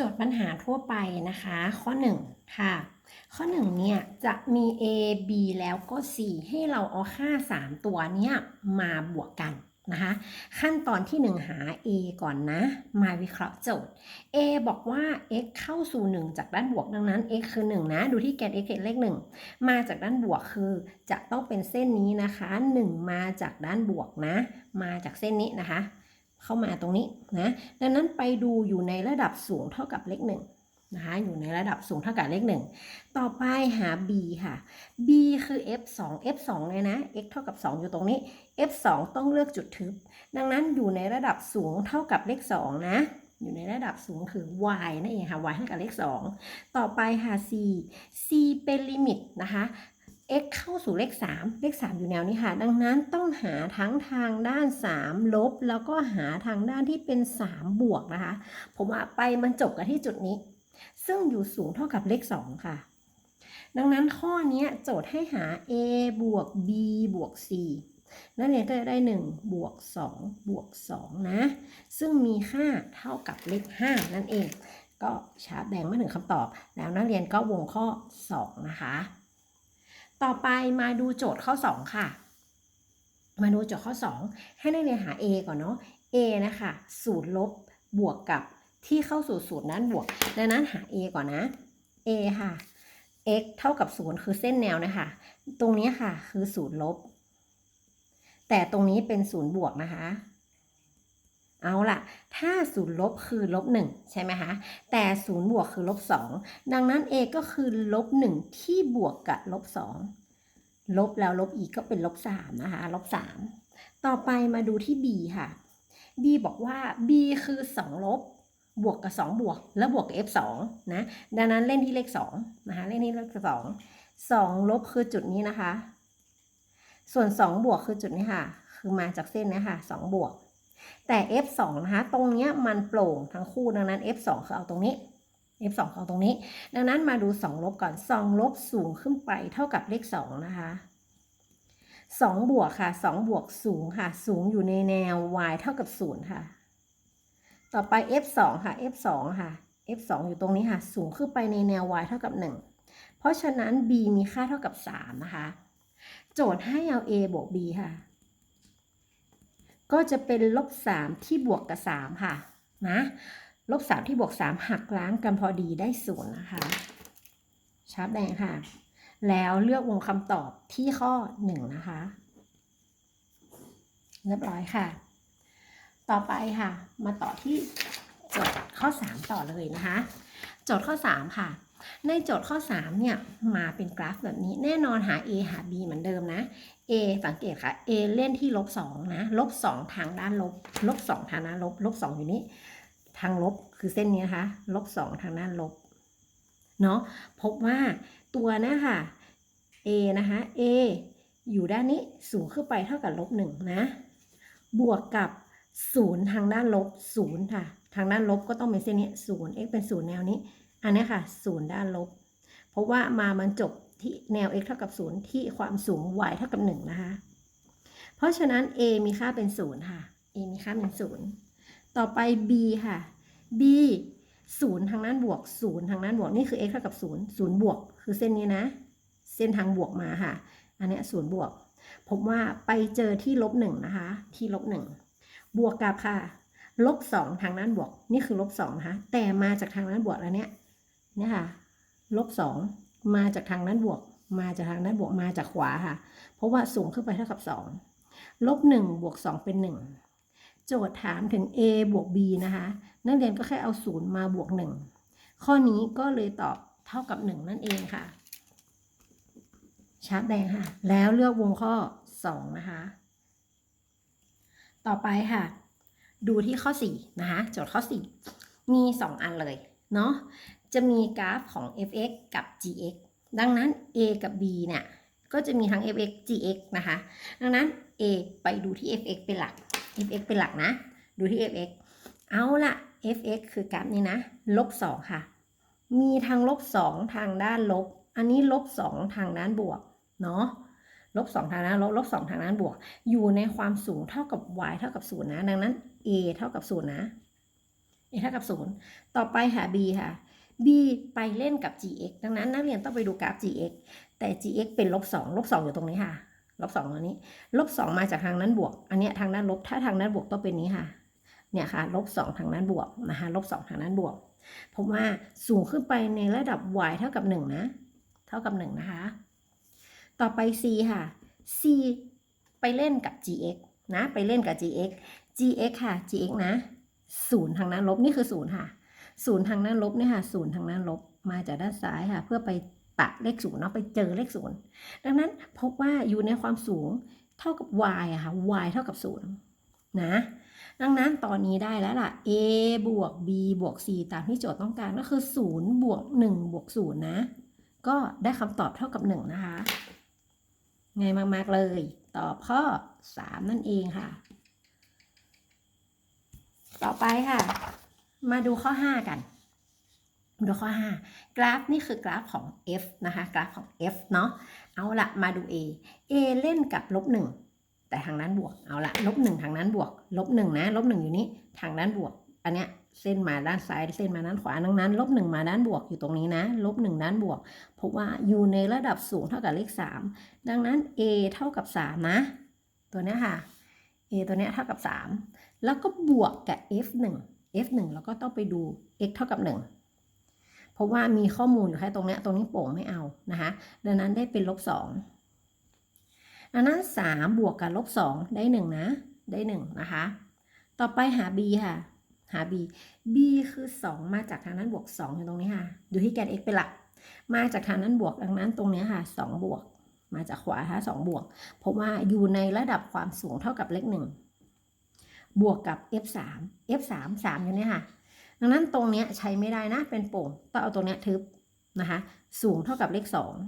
โจทย์ปัญหาทั่วไปนะคะ ข้อ 1 ค่ะ ข้อ 1 เนี่ย จะมี a b แล้วก็ c ให้เราเอาค่า 3 ตัวเนี้ยมาบวกกันนะคะ ขั้นตอนที่ 1 หา a ก่อนนะ มาวิเคราะห์โจทย์ a บอกว่า x เข้าสู่ 1 จากด้านบวกดังนั้น x คือ 1 นะ ดูที่แกน x เห็นเลข1มาจากด้านบวกคือจะต้องเป็นเส้นนี้นะคะ 1 มาจากด้านบวกนะ มาจากเส้นนี้นะคะ เข้ามาตรงนี้นะดังนั้นไปดูอยู่ในระดับสูงเท่ากับเลขหนึ่งนะคะอยู่ในระดับสูงเท่ากับเลขหนึ่งต่อไปหา b ค่ะ b คือ f 2 f 2เลยนะ x เท่ากับ 2 อยู่ตรงนี้ f 2ต้องเลือกจุดทึบ ดังนั้นอยู่ในระดับสูงเท่ากับเลข2นะอยู่ในระดับสูงคือ y นั่นเองค่ะ y เท่ากับเลข 2 ต่อไปหา c c เป็นลิมิตนะคะ x เข้าสู่เลข 3 เลข 3 อยู่แนวนี้ค่ะ ดังนั้นต้องหาทั้งทางด้าน 3 ลบ แล้วก็หาทางด้านที่เป็น 3 บวกนะคะ ผมว่าไปมันจบกันที่จุดนี้ ซึ่งอยู่สูงเท่ากับเลข 2 ค่ะ ดังนั้นข้อนี้โจทย์ให้หา a บวก b บวก c นั่นเองก็จะได้ 1 บวก 2 บวก 2 นะ ซึ่งมีค่าเท่ากับเลข 5 นั่นเอง ก็ชาร์จแดงมาถึงคำตอบ แล้วนักเรียนก็วงข้อ 2 นะคะ ต่อไปมาดูโจทย์ข้อ 2 ค่ะ มาดูโจทย์ข้อ 2 ให้นักเรียนหา a ก่อนเนาะ a นะคะสูตรลบบวกกับที่เข้าสู่สูตรนั้นบวก ดังนั้นหา a ก่อนนะ a ค่ะ x เท่ากับ 0 คือเส้นแนวนะคะ ตรงนี้ค่ะคือศูนย์ลบ แต่ตรงนี้เป็นศูนย์บวกนะคะ เอาล่ะ ถ้าศูนย์ลบคือลบหนึ่งใช่ไหมคะแต่ศูนย์บวกคือลบสองดังนั้น a ก็คือลบหนึ่งที่บวกกับลบสองลบแล้วลบอีกก็เป็นลบสามนะคะลบสามต่อไปมาดูที่ b ค่ะ b บอกว่า b คือสองลบบวกกับ 2 บวก แล้วบวกกับ f 2นะดังนั้นเล่นที่เลข2นะคะเล่นที่เลข2 2ลบคือจุดนี้นะคะ ส่วน 2 บวกคือจุดนี้ค่ะ คือมาจากเส้นนี้ค่ะ2บวก แต่ f 2 นะคะตรงเนี้ยมันโปร่งทั้งคู่ดังนั้น f 2 คือเอาตรงนี้ f 2 เอาตรงนี้ ดังนั้นมาดู 2 ลบก่อน 2 ลบสูงขึ้นไปเท่ากับเลข 2 นะคะ2บวกค่ะ2บวกสูงค่ะ สูงอยู่ในแนว y เท่ากับ 0 ค่ะ ต่อไป f 2 ค่ะ f 2 ค่ะ f 2 อยู่ตรงนี้ค่ะ สูงขึ้นไปในแนว y เท่ากับ 1 เพราะฉะนั้น b มีค่าเท่ากับ 3 นะคะ โจทย์ให้เอา a บวก b ค่ะ ก็จะเป็นลบ3ที่บวกกับ 3 ค่ะนะลบ3ที่บวก 3 หักล้างกันพอดีได้ศูนย์นะคะชาร์ปแดงค่ะ แล้วเลือกวงคำตอบที่ข้อ 1 นะคะ เรียบร้อยค่ะ ต่อไปค่ะ มาต่อที่โจทย์ข้อ 3 ต่อเลยนะคะ โจทย์ข้อ 3 ค่ะ ในโจทย์ข้อ 3 เนี่ย มาเป็นกราฟแบบนี้ แน่นอนหา a หา b เหมือนเดิมนะ a สังเกตค่ะ a เล่นที่ลบ2นะลบ2ทางด้านลบลบ2ทางด้านลบลบ2อยู่นี้ ทางลบคือเส้นนี้นะคะลบ2ทางด้านลบเนาะพบว่าตัวนะค่ะ a นะคะ a อยู่ด้านนี้สูงขึ้นไปเท่ากับลบ1นะ บวกกับ0ทางด้านลบ0ค่ะ ทางด้านลบก็ต้องเป็นเส้นนี้0 x เป็น0แนวนี้ อันนี้ค่ะ0ด้านลบ เพราะว่ามามันจบที่แนว x เท่ากับ 0 ที่ความสูง y เท่ากับ 1 นะคะ เพราะฉะนั้น a มีค่าเป็น 0 ค่ะ a มีค่าเป็น 0 ต่อไป b ค่ะ b 0 ทางด้านบวก 0 ทางด้านบวก นี่คือ x เท่ากับ 0 0 บวก คือเส้นนี้นะ เส้นทางบวกมาค่ะ อันนี้ย0บวก ผมว่าไปเจอที่ลบ1นะคะ ที่ลบ1บวกกับค่ะ ลบ2ทางด้านบวก นี่คือลบ2นะคะ แต่มาจากทางด้านบวกแล้วเนี่ย นี่ยค่ะลบ2มาจากทางด้านบวก มาจากทางด้านบวกมาจากขวาค่ะ เพราะว่าสูงขึ้นไปเท่ากับ2ลบ1บวก2เป็น1โจทย์ถามถึง a บวก b นะคะนักเรียนก็แค่เอา0มาบวก1ข้อนี้ก็เลยตอบเท่ากับ1นั่นเองค่ะชาร์ปแดงค่ะ แล้วเลือกวงข้อ2นะคะ ต่อไปค่ะ ดูที่ข้อ4นะคะโจทย์ข้อ4มี2อันเลยเนาะ จะมีกราฟของ f(x) กับ g(x) ดังนั้น a กับ b เนี่ยก็จะมีทั้ง f(x) g(x) นะคะ ดังนั้น a ไปดูที่ f(x) เป็นหลัก f(x) เป็นหลักนะ ดูที่ f(x) เอาละ f(x) คือกราฟนี้นะ ลบ 2 ค่ะ มีทางลบ 2 ทางด้านลบ อันนี้ลบ 2 ทางด้านบวก เนาะลบ 2 ทางด้านลบลบ 2 ทางด้านบวก อยู่ในความสูงเท่ากับ y เท่ากับ 0 นะ ดังนั้น a เท่ากับ 0 นะ a เท่ากับ 0 ต่อไปหา b ค่ะ b ไปเล่นกับ gx ดังนั้นนักเรียนต้องไปดูกราฟ gx แต่ gx เป็นลบ2ลบ2อยู่ตรงนี้ค่ะลบ2ตรงนี้ลบ2มาจากทางนั้นบวก อันนี้ทางนั้นลบถ้าทางนั้นบวกต้องเป็นนี้ค่ะเนี่ยค่ะลบ2ทางนั้นบวกนะคะลบ2ทางนั้นบวกผมว่าสูงขึ้นไปในระดับ y เท่ากับ 1 นะ เท่ากับ 1 นะคะ ต่อไป c ค่ะ c ไปเล่นกับ gx นะ ไปเล่นกับ gx gx ค่ะ gx นะศูนย์ทางนั้นลบนี่คือศูนย์ค่ะ ศูนย์ทางนั้นลบเนี่ยค่ะศูนย์ทางนั้นลบมาจากด้านซ้ายค่ะ เพื่อไปปะเลขศูนย์เนาะไปเจอเลขศูนย์ดังนั้นพบว่าอยู่ในความสูงเท่ากับ y อะค่ะ y เท่ากับศูนย์นะดังนั้นตอนนี้ได้แล้วล่ะ a บวก b บวก c ตามที่โจทย์ต้องการก็คือ0บวก1บวก0นะ ก็ได้คำตอบเท่ากับ 1 นะคะง่ายมาก ๆ เลย ตอบข้อ 3 นั่นเองค่ะ ต่อไปค่ะ มาดูข้อ 5 กันดูข้อ 5 กราฟนี่คือกราฟของ f นะคะ กราฟของ f เนาะเอาละมาดู a a เล่นกับลบหนึ่งแต่ทางนั้นบวกเอาละลบหนึ่งทางนั้นบวกลบหนึ่งนะลบหนึ่งอยู่นี้ทางนั้นบวก อันเนี้ยเส้นมาด้านซ้ายเส้นมาด้านขวาดังนั้นลบหนึ่งมาด้านบวกอยู่ตรงนี้นะลบหนึ่งด้านบวกพบว่าอยู่ในระดับสูงเท่ากับเลข 3 ดังนั้น a เท่ากับ 3 นะ ตัวเนี้ยค่ะ a ตัวเนี้ยเท่ากับ 3 แล้วก็บวกกับ f 1 f 1 แล้วก็ต้องไปดู x เท่ากับ 1 เพราะว่ามีข้อมูลอยู่แค่ตรงนี้ตรงนี้โป่งไม่เอานะคะดังนั้นได้เป็นลบสองดังนั้นสามบวกกับลบสองได้หนึ่งนะ ได้หนึ่งนะคะ ต่อไปหา b ค่ะ หา b b คือ 2 มาจากทางนั้นบวก 2 อยู่ตรงนี้ค่ะ ดูที่แกน x เป็นหลัก มาจากทางนั้นบวกดังนั้นตรงนี้ค่ะ 2 บวก มาจากขวาค่ะ2บวก เพราะว่าอยู่ในระดับความสูงเท่ากับเลข1 บวกกับ f 3 f 3 3อยู่เนี่ยค่ะ ดังนั้นตรงเนี้ยใช้ไม่ได้นะเป็นโป่งต้องเอาตรงเนี้ยทึบนะคะ สูงเท่ากับเลข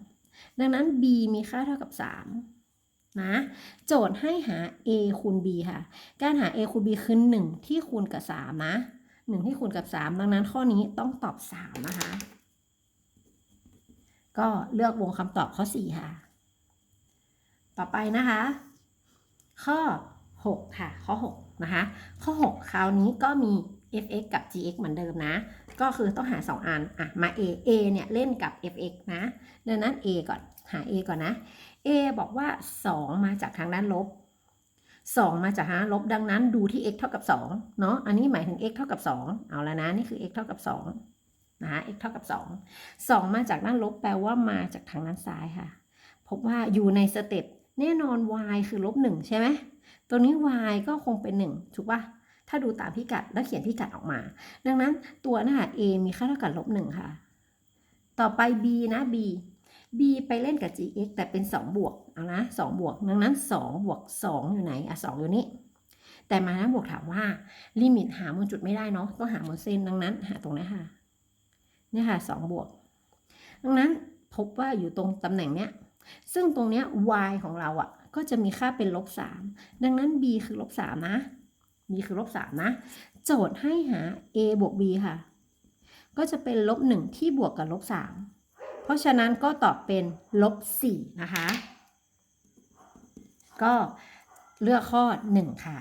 2 ดังนั้น b มีค่าเท่ากับ 3 นะ โจทย์ให้หา a คูณ b ค่ะ การหา a คูณ b คือ 1 ที่คูณกับ 3 นะ 1 ที่คูณกับ 3 ดังนั้นข้อนี้ต้องตอบ 3 นะคะ ก็เลือกวงคำตอบข้อ 4 ค่ะ ต่อไปนะคะ ข้อ 6 ค่ะ ข้อ 6 นะคะ ข้อ 6 คราวนี้ก็มี fx กับ gx เหมือนเดิมนะ ก็คือต้องหา 2 อัน อะ มา a a เนี่ยเล่นกับ fx นะ ดังนั้น a ก่อน หา a ก่อนนะ a บอกว่า 2 มาจากทางด้านลบ 2 มาจากทางลบ ดังนั้นดูที่ x เท่ากับ 2 เนาะ อันนี้หมายถึง x เท่ากับ 2 เอาแล้วนะ นี่คือ x เท่ากับ 2 นะคะ x เท่ากับ 2 2 มาจากด้านลบแปลว่ามาจากทางด้านซ้ายค่ะ พบว่าอยู่ในสเต็ปแน่นอน y คือลบ1ใช่ไหม ตัวนี้ y ก็คงเป็น 1 ถูกปะถ้าดูตามพิกัดแล้วเขียนพิกัดออกมา ดังนั้นตัวนะคะ a มีค่าเท่ากับลบ1ค่ะ ต่อไป b นะ b b ไปเล่นกับ gx แต่เป็น 2 บวก เอานะ2บวก ดังนั้น 2 บวก 2 อยู่ไหน อะ 2 อยู่นี่ แต่มานะบวกถามว่า ลิมิตหาบนจุดไม่ได้เนาะ ต้องหาบนเส้น ดังนั้น หาตรงนี้ค่ะ นี่ค่ะ 2 บวก ดังนั้นพบว่าอยู่ตรงตำแหน่งเนี้ย ซึ่งตรงเนี้ย y ของเราอะ ก็จะมีค่าเป็นลบ3ดังนั้น b คือลบ3นะ b คือลบ3นะ โจทย์ให้หา a บวก b ค่ะ ก็จะเป็นลบ1ที่บวกกับลบ3เพราะฉะนั้นก็ตอบเป็นลบ4นะคะ ก็เลือกข้อ 1 ค่ะ